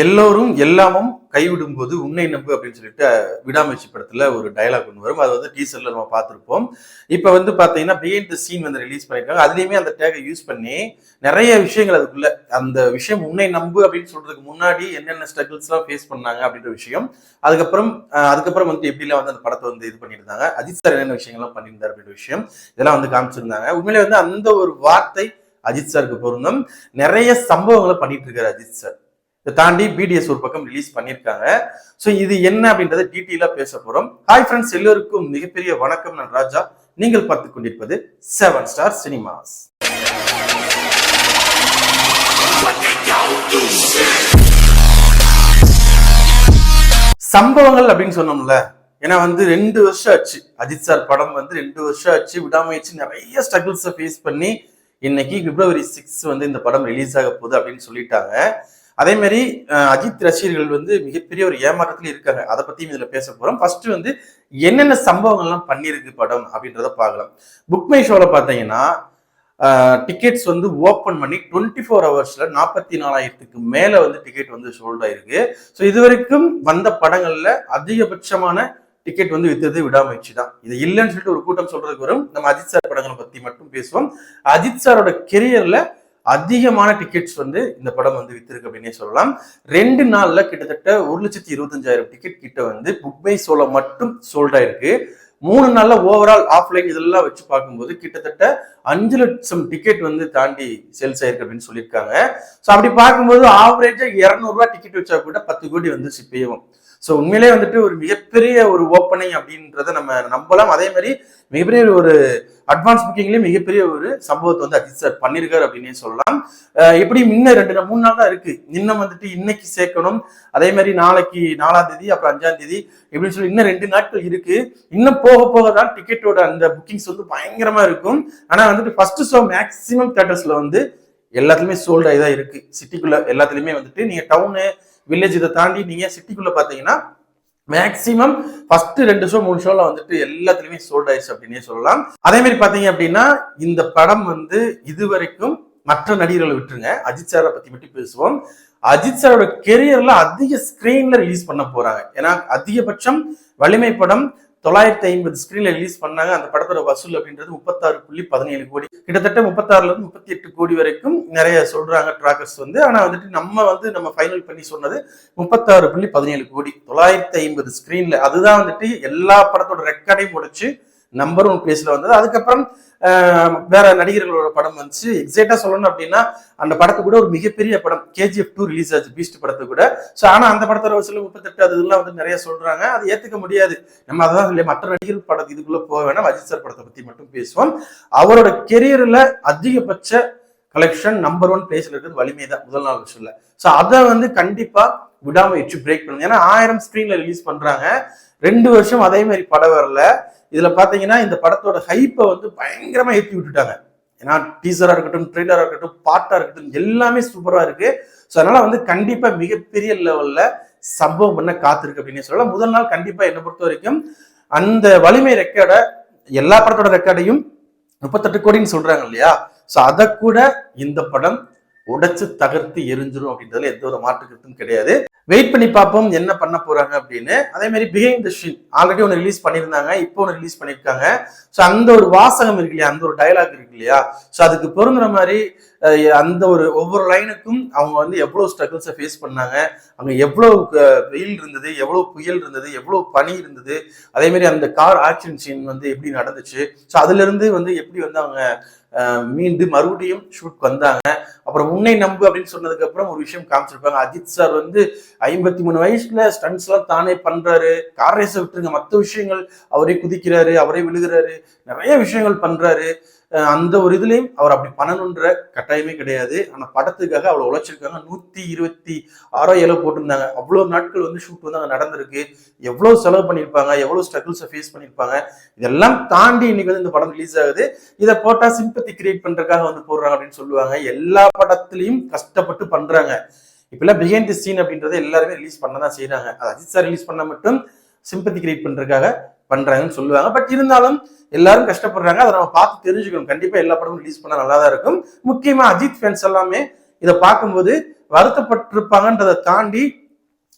எல்லோரும் எல்லாமும் கைவிடும் போது உன்னை நம்பு அப்படின்னு சொல்லிட்டு விடாமுயற்சி படத்துல ஒரு டைலாக் ஒன்று வரும். அது வந்து டீசர்ல நம்ம பார்த்துருப்போம். இப்போ வந்து பார்த்தீங்கன்னா பிஹைண்ட் த சீன் வந்து ரிலீஸ் பண்ணியிருக்காங்க. அதுலேயுமே அந்த டேகை யூஸ் பண்ணி நிறைய விஷயங்கள் அதுக்குள்ள அந்த விஷயம் உன்னை நம்பு அப்படின்னு சொல்றதுக்கு முன்னாடி என்னென்ன ஸ்ட்ரகிள்ஸ்லாம் ஃபேஸ் பண்ணாங்க அப்படின்ற விஷயம். அதுக்கப்புறம் அதுக்கப்புறம் வந்து எப்படிலாம் வந்து அந்த படத்தை வந்து இது பண்ணியிருந்தாங்க அஜித் சார் என்னென்ன விஷயங்கள்லாம் பண்ணியிருந்தார் அப்படின்ற விஷயம் இதெல்லாம் வந்து காமிச்சிருந்தாங்க. உண்மையிலே வந்து அந்த ஒரு வார்த்தை அஜித் சாருக்கு பொருந்தும். நிறைய சம்பவங்களை பண்ணிட்டு இருக்காரு அஜித் சார் இதை தாண்டி பிடிஎஸ் ஒரு பக்கம் ரிலீஸ் பண்ணியிருக்காங்க. ஸோ இது என்ன அப்படின்றத டீட்டெயிலாக பேச போகிறோம் ஹாய் ஃப்ரெண்ட்ஸ் எல்லோருக்கும் மிகப்பெரிய வணக்கம். நான் ராஜா. நீங்கள் பார்த்து கொண்டிருப்பது செவன் ஸ்டார் சினிமாஸ் சம்பவங்கள் அப்படின்னு சொன்னோம்ல ஏன்னா வந்து ரெண்டு வருஷம் ஆச்சு. அஜித் சார் படம் வந்து ரெண்டு வருஷம் ஆச்சு. விடாமயிச்சு நிறைய ஸ்ட்ரகிள்ஸை ஃபேஸ் பண்ணி இன்னைக்கு பிப்ரவரி சிக்ஸ் வந்து இந்த படம் ரிலீஸ் ஆக போகுது அப்படின்னு சொல்லிட்டாங்க. அதே மாதிரி அஜித் ரசிகர்கள் வந்து மிகப்பெரிய ஒரு ஏமாற்றத்தில் இருக்காங்க. அதை பத்தியும் இதுல பேச போறோம். ஃபர்ஸ்ட் வந்து என்னென்ன சம்பவங்கள்லாம் பண்ணியிருக்கு படம் அப்படின்றத பார்க்கலாம். புக் மை ஷோல பார்த்தீங்கன்னா டிக்கெட்ஸ் வந்து ஓப்பன் பண்ணி டுவெண்ட்டி ஃபோர் ஹவர்ஸ்ல நாற்பத்தி நாலாயிரத்துக்கு மேல வந்து டிக்கெட் வந்து சோல்ட் ஆயிருக்கு. ஸோ இது வரைக்கும் வந்த படங்கள்ல அதிகபட்சமான டிக்கெட் வந்து வித்தது விடாமயிற்சி தான். இது இல்லைன்னு சொல்லிட்டு ஒரு கூட்டம் சொல்றதுக்கு வரும். நம்ம அஜித் சார் படங்களை பத்தி மட்டும் பேசுவோம். அஜித் சாரோட கெரியர்ல அதிகமான டிக்கெட்ஸ் வந்து இந்த படம் வந்து வித்திருக்கு அப்படின்னே சொல்லலாம். ரெண்டு நாள்ல கிட்டத்தட்ட ஒரு லட்சத்தி இருபத்தஞ்சாயிரம் டிக்கெட் கிட்ட வந்து புக் மை சோல மட்டும் சோல்ட் ஆயிருக்கு. மூணு நாள்ல ஓவரால் ஆஃப்லைன் இதெல்லாம் வச்சு பார்க்கும்போது கிட்டத்தட்ட அஞ்சு லட்சம் டிக்கெட் வந்து தாண்டி சேல்ஸ் ஆயிருக்கு அப்படின்னு சொல்லியிருக்காங்க. ஸோ அப்படி பார்க்கும்போது ஆவரேஜா இரநூறுவா டிக்கெட் வச்சா கூட பத்து கோடி வந்து சிப்பியவும். ஸோ உண்மையிலே வந்துட்டு ஒரு மிகப்பெரிய ஒரு ஓப்பனிங் அப்படின்றத நம்ம நம்பலாம். அதே மாதிரி மிகப்பெரிய ஒரு அட்வான்ஸ் புக்கிங்லேயும் மிகப்பெரிய ஒரு சம்பவத்தை வந்து அஜித் சார் பண்ணியிருக்காரு அப்படின்னே சொல்லலாம். எப்படி இன்னும் ரெண்டு நாள் மூணு நாள் தான் இருக்கு. இன்னும் வந்துட்டு இன்னைக்கு சேர்க்கணும். அதே மாதிரி நாளைக்கு நாலாம் தேதி அப்புறம் அஞ்சாம் தேதி இப்படின்னு சொல்லி இன்னும் ரெண்டு நாட்கள் இருக்கு. இன்னும் போக போக தான் டிக்கெட்டோட அந்த புக்கிங்ஸ் வந்து பயங்கரமா இருக்கும். ஆனா வந்துட்டு ஃபர்ஸ்ட் ஷோ மேக்ஸிமம் தேட்டர்ஸ்ல வந்து எல்லாத்துலயுமே சோல்ட் ஆகி தான் இருக்கு. சிட்டிக்குள்ள எல்லாத்துலயுமே வந்துட்டு நீங்க டவுனு வில்லேஜ் இதை தாண்டி நீங்க சிட்டிக்குள்ள பாத்தீங்கன்னா மேக்சிமம் ஃபர்ஸ்ட் ரெண்டு ஷோ மூணு ஷோல வந்துட்டு எல்லாத்துலயுமே சோல்ட் ஆயிடுச்சு அப்படின்னே சொல்லலாம். அதே மாதிரி பாத்தீங்க அப்படின்னா இந்த படம் வந்து இதுவரைக்கும் மற்ற நடிகர்களை விட்டுருங்க. அஜித் சாரை பத்தி மட்டும் பேசுவோம். அஜித் சாரோட கெரியர்ல அதிக ஸ்கிரீன்ல ரிலீஸ் பண்ண போறாங்க. ஏன்னா அதிகபட்சம் வலிமை படம் தொள்ளாயிரத்தி ஐம்பது ஸ்கிரீன்ல ரிலீஸ் பண்ணாங்க. அந்த படத்தோட வசூல் அப்படின்றது முப்பத்தாறு புள்ளி பதினேழு கோடி. கிட்டத்தட்ட முப்பத்தாறுல இருந்து முப்பத்தி எட்டு கோடி வரைக்கும் நிறைய சொல்றாங்க ட்ராக்கர்ஸ் வந்து. ஆனா வந்துட்டு நம்ம வந்து நம்ம ஃபைனல் பண்ணி சொன்னது முப்பத்தாறு புள்ளி பதினேழு கோடி. தொள்ளாயிரத்தி ஐம்பது ஸ்கிரீன்ல அதுதான் வந்துட்டு எல்லா படத்தோட ரெக்கார்டையும் முடிச்சு நம்பர் ஒன் பிளேஸில் வந்தது. அதுக்கப்புறம் வேற நடிகர்களோட படம் வந்துச்சு. எக்ஸாக்டா சொல்லணும் அப்படின்னா அந்த படத்து கூட ஒரு மிகப்பெரிய படம் கேஜிஎஃப் டூ ரிலீஸ் ஆச்சு பீஸ்ட் படத்து கூட. ஸோ ஆனால் அந்த படத்தோட சில முப்பத்தெட்டு அது இதெல்லாம் வந்து நிறைய சொல்றாங்க. அது ஏத்துக்க முடியாது. நம்ம அதான் சொல்லி மற்ற நடிகர்கள் படத்து இதுக்குள்ள போக வேணாம். அஜித் சார் படத்தை பத்தி மட்டும் பேசுவோம். அவரோட கெரியர்ல அதிகபட்ச கலெக்ஷன் நம்பர் ஒன் பிளேஸ்ல இருக்கிறது வலிமை தான் முதல் நாள் விஷயம்ல. ஸோ அதை வந்து கண்டிப்பா விடாமுயற்சி பிரேக் பண்ணுங்க ஏன்னா ஆயிரம் ஸ்கிரீன்ல ரிலீஸ் பண்றாங்க. ரெண்டு வருஷம் அதே மாதிரி படம் வரல. இதில் பார்த்தீங்கன்னா இந்த படத்தோட ஹைப்பை வந்து பயங்கரமாக ஏற்றி விட்டுட்டாங்க. ஏன்னா டீசராக இருக்கட்டும் ட்ரெய்லராக இருக்கட்டும் பாட்டாக இருக்கட்டும் எல்லாமே சூப்பராக இருக்குது ஸோ அதனால் வந்து கண்டிப்பாக மிகப்பெரிய லெவலில் சம்பவம் பண்ண காத்திருக்கு அப்படின்னு சொல்லலாம். முதல் நாள் கண்டிப்பாக என்னை பொறுத்த வரைக்கும் அந்த வலிமை ரெக்கார்டை எல்லா படத்தோட ரெக்கார்டையும் முப்பத்தெட்டு கோடின்னு சொல்கிறாங்க இல்லையா? ஸோ அதை கூட இந்த படம் உடைச்சு தகர்த்து எரிஞ்சிரும் அப்படின்றதுல எந்த ஒரு மாற்று கருத்தும் கிடையாது. வெயிட் பண்ணி பார்ப்போம் என்ன பண்ண போறாங்க அப்படின்னு. அதே மாதிரி பிஹைண்ட் த ஷீன் ஆல்ரெடி ஒன்று ரிலீஸ் பண்ணியிருந்தாங்க இப்போ ஒன்று ரிலீஸ் பண்ணியிருக்காங்க. ஸோ அந்த ஒரு வாசகம் இருக்கு இல்லையா? அந்த ஒரு டைலாக் இருக்கு இல்லையா? ஸோ அதுக்கு பொருந்துற மாதிரி அந்த ஒரு ஒவ்வொரு லைனுக்கும் அவங்க வந்து எவ்வளோ ஸ்ட்ரகிள்ஸை ஃபேஸ் பண்ணாங்க. அங்கே எவ்வளோ வெயில் இருந்தது எவ்வளோ புயல் இருந்தது எவ்வளோ பனி இருந்தது. அதே மாதிரி அந்த கார் ஆக்சிடென்ட் சீன் வந்து எப்படி நடந்துச்சு? ஸோ அதுல இருந்து வந்து எப்படி வந்து அவங்க மீண்டு மறுபடியும் ஷூட் வந்தாங்க. அப்புறம் உன்னை நம்பு அப்படின்னு சொன்னதுக்கு அப்புறம் ஒரு விஷயம் காமிச்சிருப்பாங்க. அஜித் சார் வந்து ஐம்பத்தி மூணு வயசுல ஸ்டன்ஸ் எல்லாம் தானே பண்றாரு. கார் ரேஸை விட்டுருங்க. மற்ற விஷயங்கள் அவரே குதிக்கிறாரு அவரே விழுகிறாரு. நிறைய விஷயங்கள் பண்றாரு. அந்த ஒரு இதுலேயும் அவர் அப்படி பண்ணணுன்ற கட்டாயமே கிடையாது. ஆனால் படத்துக்காக அவ்வளோ உழைச்சிருக்காங்க. நூற்றி இருபத்தி ஆறோ ஏழோ போட்டிருந்தாங்க. அவ்வளோ நாட்கள் வந்து ஷூட் வந்து அங்கே நடந்திருக்கு. எவ்வளோ செலவு பண்ணியிருப்பாங்க? எவ்வளோ ஸ்ட்ரகிள்ஸை ஃபேஸ் பண்ணியிருப்பாங்க? இதெல்லாம் தாண்டி இன்னைக்கு வந்து இந்த படம் ரிலீஸ் ஆகுது. இதை போட்டால் சிம்பத்தி கிரியேட் பண்ணுறதுக்காக வந்து போடுறாங்க அப்படின்னு சொல்லுவாங்க. எல்லா படத்துலையும் கஷ்டப்பட்டு பண்ணுறாங்க இப்பெல்லாம் பிஹைண்ட் தி சீன் அப்படின்றத எல்லாருமே ரிலீஸ் பண்ண தான் செய்கிறாங்க அது அஜித் சார் ரிலீஸ் பண்ண மட்டும் சிம்பத்தி கிரியேட் பண்ணுறதுக்காக பண்றாங்கன்னு சொல்லுவாங்க. பட் இருந்தாலும் எல்லாரும் கஷ்டப்படுறாங்க. அதை நம்ம பார்த்து தெரிஞ்சுக்கணும். கண்டிப்பா எல்லா படமும் ரிலீஸ் பண்ணா நல்லா தான் இருக்கும். முக்கியமா அஜித் ஃபேன்ஸ் எல்லாமே இதை பார்க்கும்போது வருத்தப்பட்டிருப்பாங்கன்றதை தாண்டி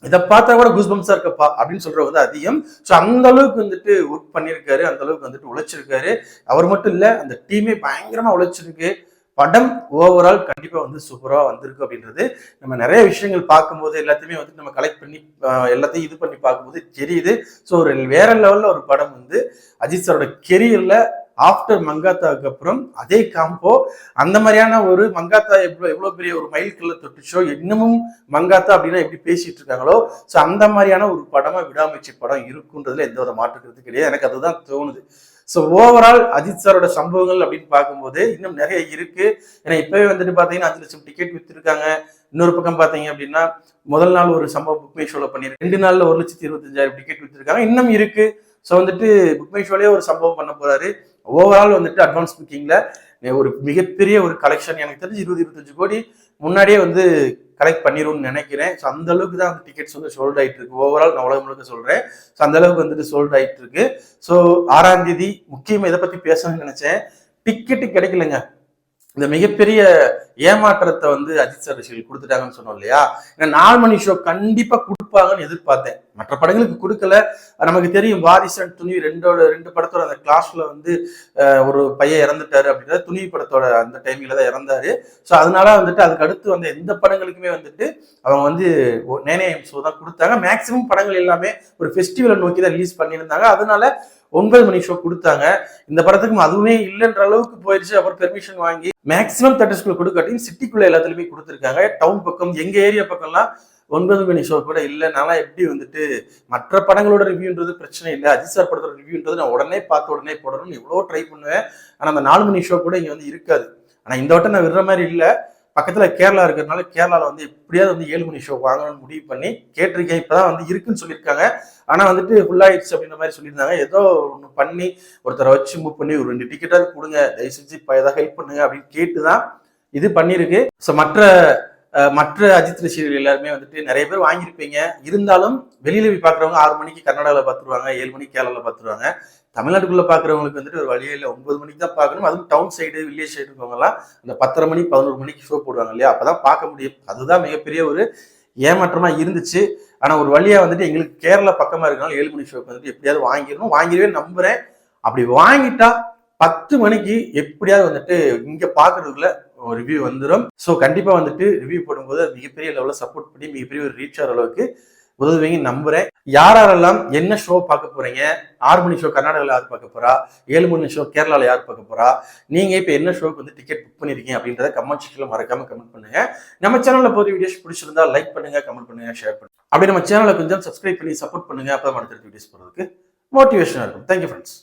இதை பார்த்தா கூட குஸ்பம்ஸா இருக்கப்பா அப்படின்னு சொல்றது வந்து அதிகம். ஸோ அந்த அளவுக்கு வந்துட்டு ஒர்க் பண்ணியிருக்காரு. அந்த அளவுக்கு வந்துட்டு உழைச்சிருக்காரு. அவர் மட்டும் இல்லை அந்த டீமே பயங்கரமா உழைச்சிருக்கு. படம் ஓவரால் கண்டிப்பாக வந்து சூப்பராக வந்திருக்கு அப்படின்றது நம்ம நிறைய விஷயங்கள் பார்க்கும்போது எல்லாத்தையுமே வந்து நம்ம கலெக்ட் பண்ணி எல்லாத்தையும் இது பண்ணி பார்க்கும்போது தெரியுது. ஸோ ஒரு வேற லெவலில் ஒரு படம் வந்து அஜித் சாரோட கெரியரில் ஆஃப்டர் மங்காத்தாவுக்கு அப்புறம் அதே காம்போ அந்த மாதிரியான ஒரு மங்காத்தா எவ்வளோ எவ்வளோ பெரிய ஒரு மைல்கல்ல தொட்டுச்சோ இன்னமும் மங்காத்தா அப்படின்னா எப்படி பேசிட்டு இருக்காங்களோ ஸோ அந்த மாதிரியான ஒரு படமா விடாமுயற்சி படம் இருக்குன்றதுல எந்த ஒரு மாற்றுக்கிறது கிடையாது. எனக்கு அதுதான் தோணுது. ஸோ ஓவரால் அஜித் சாரோட சம்பவங்கள் அப்படின்னு பார்க்கும்போது இன்னும் நிறைய இருக்கு. ஏன்னா இப்பவே வந்துட்டு பார்த்தீங்கன்னா அஞ்சு லட்சம் டிக்கெட் வித்துருக்காங்க. இன்னொரு பக்கம் பார்த்தீங்க அப்படின்னா முதல் நாள் ஒரு சம்பவம் புக் மை ஷோல பண்ணிருக்கு ரெண்டு நாள்ல ஒரு லட்சத்தி இருபத்தஞ்சாயிரம் டிக்கெட் வித்துருக்காங்க. இன்னும் இருக்கு. ஸோ வந்துட்டு புக் மை ஒரு சம்பவம் பண்ண போறாரு. ஓவரால் வந்துட்டு அட்வான்ஸ் புக்கிங்ல ஒரு மிகப்பெரிய ஒரு கலெக்ஷன் எனக்கு தெரிஞ்சு இருபது இருபத்தஞ்சு கோடி முன்னாடியே வந்து கலெக்ட் பண்ணிடும்னு நினைக்கிறேன். ஸோ அந்த அளவுக்கு தான் அந்த டிக்கெட்ஸ் வந்து சோல்ட் ஆயிட்டு இருக்கு. ஓவரால் நான் உலகம் முழுக்க சொல்றேன். ஸோ அந்த அளவுக்கு வந்துட்டு சோல்ட் ஆயிட்டு இருக்கு. ஸோ ஆறாம் தேதி முக்கியமா இதை பத்தி பேசணும்னு நினைச்சேன். டிக்கெட்டு கிடைக்கலங்க. இந்த மிகப்பெரிய ஏமாற்றத்தை வந்து அஜித் சார் ரசிகர்கள் கொடுத்துட்டாங்கன்னு சொன்னோம் இல்லையா? நாலு மணி ஷோ கண்டிப்பா கொடுப்பாங்கன்னு எதிர்பார்த்தேன். மற்ற படங்களுக்கு கொடுக்கல. நமக்கு தெரியும் வாரிசு அண்ட் துணிவு ரெண்டோட ரெண்டு படத்தோட அந்த கிளாஸ்ல வந்து ஒரு பையன் இறந்துட்டாரு அப்படின்னா துணிவு படத்தோட அந்த டைம்ல தான் இறந்தாரு. ஸோ அதனால வந்துட்டு அதுக்கு அடுத்து வந்த எந்த படங்களுக்குமே வந்துட்டு அவங்க வந்து நேனே ஷோ தான் கொடுத்தாங்க. மேக்சிமம் படங்கள் எல்லாமே ஒரு ஃபெஸ்டிவலை நோக்கி தான் ரிலீஸ் பண்ணியிருந்தாங்க. அதனால ஒன்பது மணி ஷோ கொடுத்தாங்க. இந்த படத்துக்கு அதுவுமே இல்லைன்ற அளவுக்கு போயிடுச்சு. அப்புறம் பெர்மிஷன் வாங்கி மேக்ஸிமம் தேட்டர்ஸ்குள்ள கொடுக்காட்டியும் சிட்டிக்குள்ள எல்லாத்துலயுமே கொடுத்துருக்காங்க. டவுன் பக்கம் எங்க ஏரியா பக்கம்லாம் ஒன்பது மணி ஷோ கூட இல்லை. நான்லாம் எப்படி வந்துட்டு மற்ற படங்களோட ரிவ்யூன்றது பிரச்சனை இல்லை. அஜித் சார் படத்தோட ரிவ்யூன்றது நான் உடனே பார்த்து உடனே போடணும்னு எவ்வளோ ட்ரை பண்ணுவேன். ஆனால் அந்த நாலு மணி ஷோ கூட இங்கே வந்து இருக்காது. ஆனால் இந்த வட்டம் நான் விடுற மாதிரி இல்லை. பக்கத்தில் கேரளா இருக்கிறதுனால கேரளாவில் வந்து எப்படியாவது வந்து ஏழு மணி ஷோ வாங்கணும்னு முடிவு பண்ணி கேட்டிருக்கேன். இப்பதான் வந்து இருக்குன்னு சொல்லியிருக்காங்க. ஆனால் வந்துட்டு ஃபுல் ஆயிடுச்சு அப்படின்ற மாதிரி சொல்லியிருந்தாங்க. ஏதோ ஒன்று பண்ணி ஒருத்தரை வச்சு மூவ் பண்ணி ஒரு ரெண்டு டிக்கெட்டாவது கொடுங்க. தயவு செஞ்சு இப்போ ஏதாவது ஹெல்ப் பண்ணுங்க அப்படின்னு கேட்டு தான் இது பண்ணியிருக்கு. ஸோ மற்ற மற்ற அஜித் ரசிகர்கள் எல்லாருமே வந்துட்டு நிறைய பேர் வாங்கியிருப்பீங்க. இருந்தாலும் வெளியில போய் பார்க்குறவங்க ஆறு மணிக்கு கர்நாடகாவில் பார்த்துருவாங்க ஏழு மணிக்கு கேரளாவில் பார்த்துருவாங்க. தமிழ்நாட்டுக்குள்ளே பார்க்குறவங்களுக்கு வந்துட்டு ஒரு வழியே இல்லை. ஒன்பது மணிக்கு தான் பார்க்கணும் அதுவும் டவுன் சைடு வில்லேஜ் சைடு இருக்கவங்கலாம் அந்த பத்தரை மணி பதினோரு மணிக்கு ஷோ போடுவாங்க இல்லையா? அப்பதான் பார்க்க முடியும். அதுதான் மிகப்பெரிய ஒரு ஏமாற்றமா இருந்துச்சு. ஆனால் ஒரு வழியாக வந்துட்டு எங்களுக்கு கேரளா பக்கமாக இருக்கனால ஏழு மணி ஷோக்கு வந்துட்டு எப்படியாவது வாங்கிடணும். வாங்கிடவே நம்புகிறேன் அப்படி வாங்கிட்டா பத்து மணிக்கு எப்படியாவது வந்துட்டு இங்கே பார்க்குறதுக்குள்ள ரிவ்யூ வந்துடும் ஸோ கண்டிப்பாக வந்துட்டு ரிவ்யூ போடும்போது மிகப்பெரிய லெவலில் சப்போர்ட் பண்ணி மிகப்பெரிய ஒரு ரீச் ஆகிற அளவுக்கு உதவுவீங்க நம்புறேன். யார் யாரெல்லாம் என்ன ஷோ பார்க்க போறீங்க? ஆறு மணி ஷோ கர்நாடகாவில் யார் பார்க்க போறா? ஏழு மணி ஷோ கேரளாவில் யார் பார்க்க போறா? நீங்க இப்போ என்ன ஷோக்கு வந்து டிக்கெட் புக் பண்ணிருக்கீங்க அப்படின்றத கமெண்ட் செக்ஷன்ல மறக்காம கமெண்ட் பண்ணுங்க. நம்ம சேனல்ல போது வீடியோஸ் பிடிச்சிருந்தா லைக் பண்ணுங்க கமெண்ட் பண்ணுங்க ஷேர் பண்ணுங்க. அப்படி நம்ம சேனலை கொஞ்சம் சப்ஸ்கிரைப் பண்ணி சப்போர்ட் பண்ணுங்க. அப்போ அடுத்த வீடியோஸ் போறதுக்கு மோட்டிவேஷனாக இருக்கும். Thank you friends